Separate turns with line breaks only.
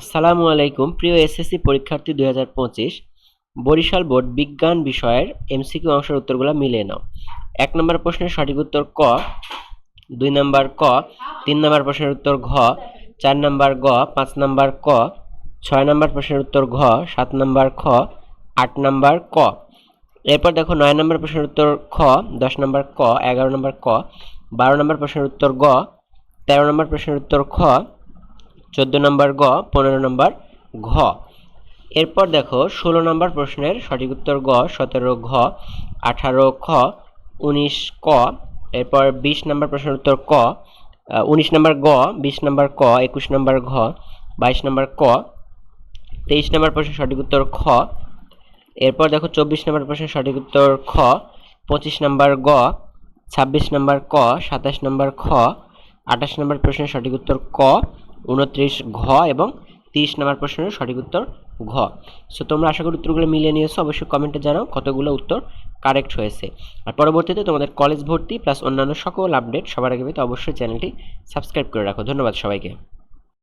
আসসালামু আলাইকুম, প্রিয় এসএসসি পরীক্ষার্থী দু হাজার পঁচিশ, বরিশাল বোর্ড বিজ্ঞান বিষয়ের এমসিকিউ অংশের উত্তরগুলো মিলিয়ে নাও। এক নম্বর প্রশ্নের সঠিক উত্তর ক, দুই নম্বর ক, তিন নম্বর প্রশ্নের উত্তর ঘ, চার নম্বর গ, পাঁচ নম্বর ক, ছয় নম্বর প্রশ্নের উত্তর ঘ, সাত নম্বর খ, আট নম্বর ক। এরপর দেখো নয় নম্বর প্রশ্নের উত্তর খ, দশ নম্বর ক, এগারো নম্বর ক, বারো নম্বর প্রশ্নের উত্তর গ, তেরো নম্বর প্রশ্নের উত্তর খ চোদ্দ নম্বর গ, পনেরো নম্বর ঘ। এরপর দেখো, ষোলো নম্বর প্রশ্নের সঠিক উত্তর গ, সতেরো ঘ, আঠারো খ, উনিশ ক। এরপর বিশ নম্বর প্রশ্নের উত্তর ক উনিশ নম্বর গ, বিশ নম্বর ক, একুশ নম্বর ঘ, বাইশ নম্বর ক, তেইশ নম্বর প্রশ্নের সঠিক উত্তর খ। এরপর দেখো, চব্বিশ নম্বর প্রশ্নের সঠিক উত্তর খ, পঁচিশ নম্বর গ, ছাব্বিশ নম্বর ক, সাতাশ নম্বর খ, আঠাশ নম্বর প্রশ্নের সঠিক উত্তর ক উনত্রিশ ঘ এবং তিরিশ নম্বর প্রশ্নের সঠিক উত্তর ঘ। সো তোমরা আশা করি উত্তরগুলো মিলিয়ে নিয়েছো, অবশ্যই কমেন্টে জানাও কতগুলো উত্তর কারেক্ট হয়েছে। আর পরবর্তীতে তোমাদের কলেজ ভর্তি প্লাস অন্যান্য সকল আপডেট সবার আগে পেতে অবশ্যই চ্যানেলটি সাবস্ক্রাইব করে রাখো। ধন্যবাদ সবাইকে।